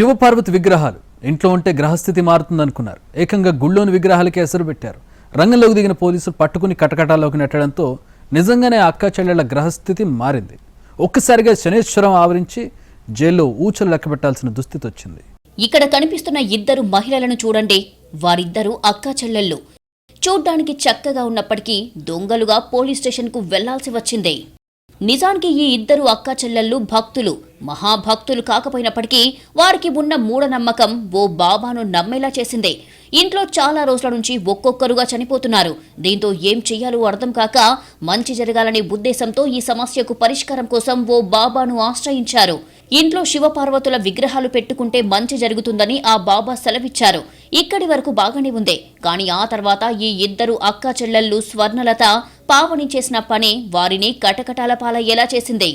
శివపార్వతి విగ్రహాలు ఇంట్లో ఉంటే గ్రహస్థితి మారుతుందనుకున్నారు. ఏకంగా గుళ్ళోని విగ్రహాలకే ఎసరు పెట్టారు. రంగంలోకి దిగిన పోలీసులు పట్టుకుని కటకటాల్లోకి నెట్టడంతో నిజంగానే అక్క చెల్లెళ్ళ గ్రహస్థితి మారింది. ఒక్కసారిగా శనేశ్వరం ఆవరించి జైల్లో ఊచలు లెక్క పెట్టాల్సిన దుస్థితి వచ్చింది. ఇక్కడ కనిపిస్తున్న ఇద్దరు మహిళలను చూడండి. వారిద్దరూ అక్కా చెల్లెళ్ళు. చూడ్డానికి చక్కగా ఉన్నప్పటికీ దొంగలుగా పోలీస్ స్టేషన్కు వెళ్ళాల్సి వచ్చింది. నిజానికి ఈ ఇద్దరు అక్కా చెల్లెళ్ళు భక్తులు. మహాభక్తులు కాకపోయినప్పటికీ వారికి ఉన్న మూఢనమ్మకం ఓ బాబాను నమ్మేలా చేసింది. ఇంట్లో చాలా రోజుల నుంచి ఒక్కొక్కరుగా చనిపోతున్నారు. దీంతో ఏం చెయ్యాలో అర్థం కాక మంచి జరగాలనే ఉద్దేశంతో ఈ సమస్యకు పరిష్కారం కోసం ఓ బాబాను ఆశ్రయించారు. ఇంట్లో శివపార్వతుల విగ్రహాలు పెట్టుకుంటే మంచి జరుగుతుందని ఆ బాబా సెలవిచ్చారు. ఇక్కడి వరకు బాగానే ఉంది. కానీ ఆ తర్వాత ఈ ఇద్దరు అక్క చెల్లెళ్ళు స్వర్ణలత పావని చేసిన పని వారిని కటకటాల పాలయ్యేలా చేసింది.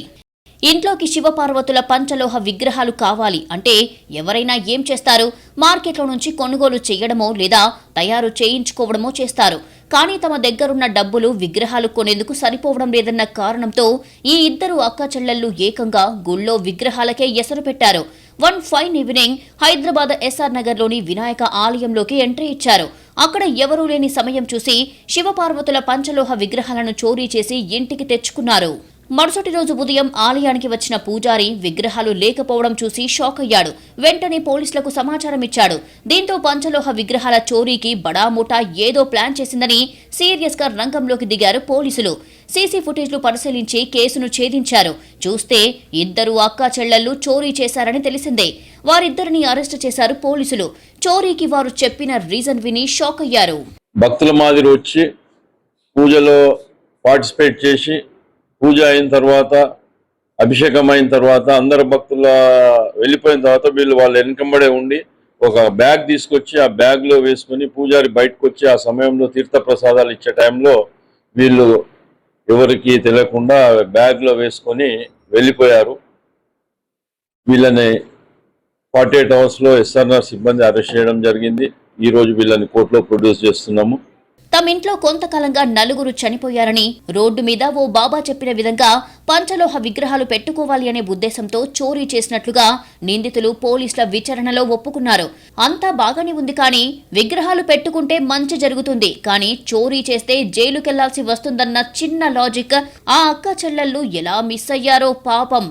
ఇంట్లోకి శివపార్వతుల పంచలోహ విగ్రహాలు కావాలి అంటే ఎవరైనా ఏం చేస్తారు? మార్కెట్లో నుంచి కొనుగోలు చేయడమో లేదా తయారు చేయించుకోవడమో చేస్తారు. కానీ తమ దగ్గరున్న డబ్బులు విగ్రహాలు కొనేందుకు సరిపోవడం లేదన్న కారణంతో ఈ ఇద్దరు అక్కచెల్లెళ్ళు ఏకంగా గుళ్ళో విగ్రహాలకే ఎసరు పెట్టారు. One fine evening Hyderabad SR నగర్లోని వినాయక ఆలయంలోకి ఎంట్రీ ఇచ్చారు. అక్కడ ఎవరూ లేని సమయం చూసి శివపార్వతుల పంచలోహ విగ్రహాలను చోరీ చేసి ఇంటికి తెచ్చుకున్నారు. మరుసటి రోజు ఉదయం ఆలయానికి వచ్చిన పూజారి విగ్రహాలు లేకపోవడం చూసి షాక్ అయ్యాడు. వెంటనే పోలీసులకు సమాచారం ఇచ్చాడు. దీంతో పంచలోహ విగ్రహాల చోరీకి బడాముఠా ఏదో ప్లాన్ చేసిందని సీరియస్గా రంగంలోకి దిగారు పోలీసులు. సీసీ ఫుటేజ్లు పరిశీలించి కేసును ఛేదించారు. చూస్తే ఇద్దరు అక్కా చెల్లెళ్ళు చోరీ చేశారని తెలిసిందే. వారిద్దరిని అరెస్టు చేశారు పోలీసులు. చోరీకి వారు చెప్పిన రీజన్ విని షాక్ అయ్యారు. భక్తుల మాదిరి వచ్చి పూజలో పార్టిసిపేట్ చేసి పూజ అయిన తర్వాత అభిషేకం అయిన తర్వాత అందరు భక్తుల వెళ్ళిపోయిన తర్వాత వీళ్ళు వాళ్ళ వెనకంబడే ఉండి ఒక బ్యాగ్ తీసుకొచ్చి ఆ బ్యాగ్లో వేసుకుని పూజారి బయటకు వచ్చి ఆ సమయంలో తీర్థ ప్రసాదాలు ఇచ్చే టైంలో వీళ్ళు ఎవరికి తెలియకుండా బ్యాగ్లో వేసుకొని వెళ్ళిపోయారు. వీళ్ళని ఫార్టీ ఎయిట్ అవర్స్లో ఎస్ఆర్ఆర్ సిబ్బంది అరెస్ట్ చేయడం జరిగింది. ఈరోజు వీళ్ళని కోర్టులో ప్రొడ్యూస్ చేస్తున్నాము. తమ ఇంట్లో కొంతకాలంగా నలుగురు చనిపోయారని రోడ్డు మీద ఓ బాబా చెప్పిన విధంగా పంచలోహ విగ్రహాలు పెట్టుకోవాలి అనే ఉద్దేశంతో చోరీ చేసినట్లుగా నిందితులు పోలీసుల విచారణలో ఒప్పుకున్నారు. అంతా బాగానే ఉంది కానీ విగ్రహాలు పెట్టుకుంటే మంచి జరుగుతుంది. కానీ చోరీ చేస్తే జైలుకెళ్ళాల్సి వస్తుందన్న చిన్న లాజిక్ ఆ అక్క చెల్లెళ్ళు ఎలా మిస్ అయ్యారో పాపం.